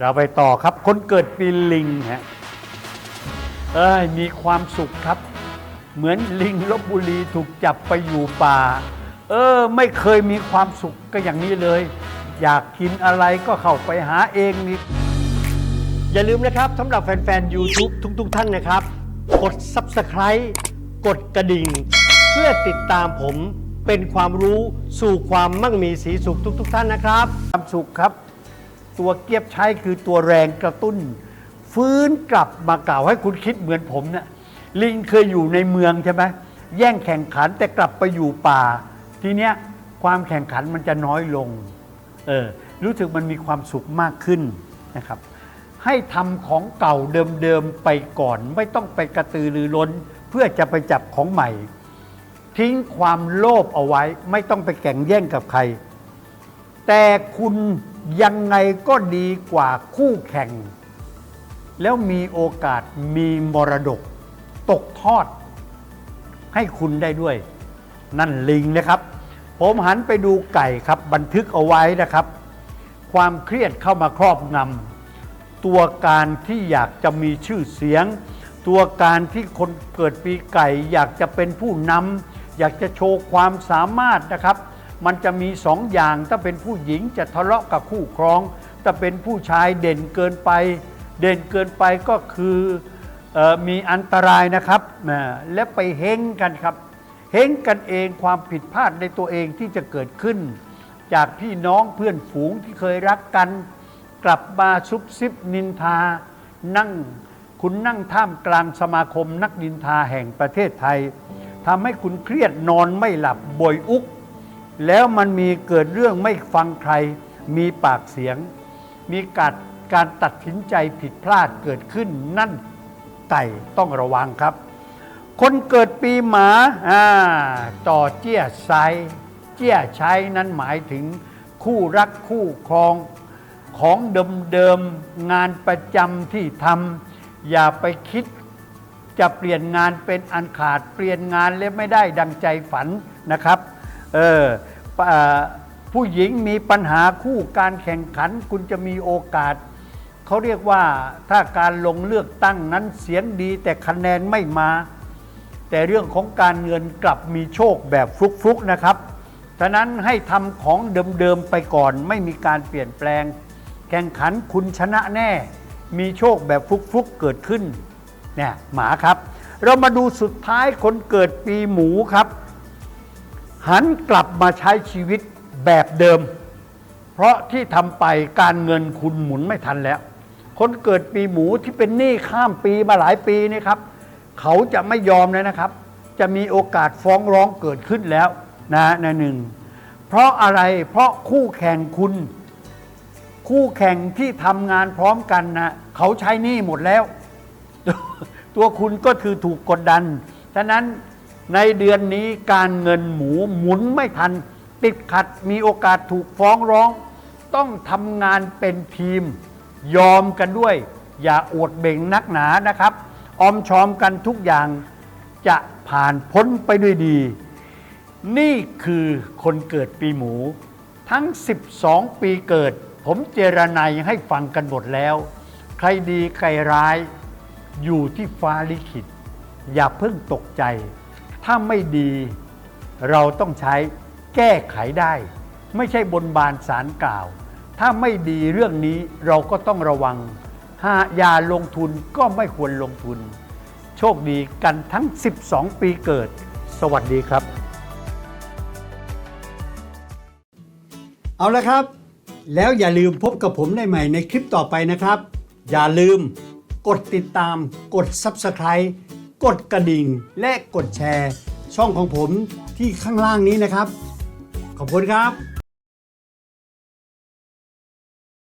เราไปต่อครับ คนเกิดปีลิงฮะเอ้ยมีความสุขครับ เหมือนลิงลบบุรีถูกจับไปอยู่ป่า เออ ไม่เคยมีความสุขก็อย่างนี้เลย อยากกินอะไรก็เข้าไปหาเองนี่อย่าลืมนะครับสำหรับแฟนๆ YouTube ทุกๆท่านนะครับ กด Subscribe กดกระดิ่ง เพื่อติดตามผมเป็นความรู้สู่ความมั่งมีสีสุขทุก ๆ ท่านนะครับ ความสุขครับ ตัวเกียบใช้คือตัวแรงกระตุ้น ฟื้นกลับมากล่าวให้คุณคิดเหมือนผมเนะี่ยลิงเคยอยู่ในเมืองใช่ไหมแย่งแข่งขันแต่กลับไปอยู่ป่า ทีเนี้ยความแข่งขันมันจะน้อยลงเออรู้สึกมันมีความสุขมากขึ้นนะครับ ให้ทำของเก่าเดิมๆไปก่อน ไม่ต้องไปกระตือรือร้น เพื่อจะไปจับของใหม่ ทิ้งความโลภเอาไว้ ไม่ต้องไปแข่งแย่งกับใคร แต่คุณ ยังไงก็ดีกว่าคู่แข่ง แล้วมีโอกาสมีมรดก ตกทอด ให้คุณได้ด้วย นั่นลิงนะครับ ผมหันไปดูไก่ครับ บันทึกเอาไว้นะครับ ความเครียดเข้ามาครอบงำตัวการที่อยากจะมีชื่อเสียง ตัวการที่คนเกิดปีไก่ อยากจะเป็นผู้นำอยากจะโชว์ความสามารถนะครับ มันจะมีสองอย่าง ถ้าเป็นผู้หญิงจะทะเลาะกับคู่ครอง ถ้าเป็นผู้ชายเด่นเกินไป เด่นเกินไปก็คือออมีอันตรายนะครับนะและไปเฮงกันครับ เฮงกันเองความผิดพลาดในตัวเองที่จะเกิดขึ้น จากพี่น้องเพื่อนฝูงที่เคยรักกัน กลับมาซุบซิบนินทา นั่งคุณนั่งท่ามกลางสมาคมนักนินทาแห่งประเทศไทยทำให้คุณเครียดนอนไม่หลับบ่อยอุก แล้วมันมีเกิดเรื่องไม่ฟังใคร มีปากเสียง มีการการตัดสินใจผิดพลาดเกิดขึ้นนั่นไก่ต้องระวังครับ คนเกิดปีหมาอ่าต่อเจี้ยไซเจี้ยใช้นั้นหมายถึงคู่รักคู่ครองของเดิมๆงานประจำที่ทำอย่าไปคิดจะเปลี่ยนงานเป็นอันขาดเปลี่ยนงานแล้วไม่ได้ดังใจฝันนะครับ เออผู้หญิงมีปัญหาคู่การแข่งขันคุณจะมีโอกาส เขาเรียกว่าถ้าการลงเลือกตั้งนั้นเสียงดีแต่คะแนนไม่มา แต่เรื่องของการเงินกลับมีโชคแบบฟลุกๆนะครับฉะนั้นให้ทำของเดิมๆไปก่อนไม่มีการเปลี่ยนแปลง แข่งขันคุณชนะแน่ มีโชคแบบฟลุกๆเกิดขึ้นเนี่ยหมาครับ เรามาดูสุดท้ายคนเกิดปีหมูครับ หันกลับมาใช้ชีวิตแบบเดิม เพราะที่ทำไปการเงินคุณหมุนไม่ทันแล้ว คนเกิดปีหมูที่เป็นหนี้ข้ามปีมาหลายปีนี่ครับ เขาจะไม่ยอมเลยนะครับ จะมีโอกาสฟ้องร้องเกิดขึ้นแล้วนะในหนึ่งเพราะอะไรเพราะคู่แข่งคุณ คู่แข่งที่ทำงานพร้อมกันนะเขาใช้หนี้หมดแล้ว ตัวคุณก็คือถูกกดดันฉะนั้น ในเดือนนี้การเงินหมูหมุนไม่ทัน ติดขัดมีโอกาสถูกฟ้องร้อง ต้องทำงานเป็นทีม ยอมกันด้วย อย่าอวดเบ่งนักหนานะครับ ออมชอมกันทุกอย่างจะผ่านพ้นไปด้วยดี นี่คือคนเกิดปีหมู ทั้ง 12 ปีเกิด ผมเจรนายให้ฟังกันหมดแล้ว ใครดีใครร้าย อยู่ที่ฟ้าลิขิต อย่าเพิ่งตกใจ ถ้าไม่ดีเราต้องใช้แก้ไขได้ ไม่ใช่บนบานสารกล่าว ถ้าไม่ดีเรื่องนี้เราก็ต้องระวังหาอย่าลงทุนก็ไม่ควรลงทุน โชคดีกันทั้ง 12 ปีเกิด สวัสดีครับ เอาละครับ แล้วอย่าลืมพบกับผมได้ใหม่ในคลิปต่อไปนะครับ อย่าลืมกดติดตามกด Subscribe กดกระดิ่งและกดแชร์ ช่องของผมที่ข้างล่างนี้นะครับ ขอบคุณครับ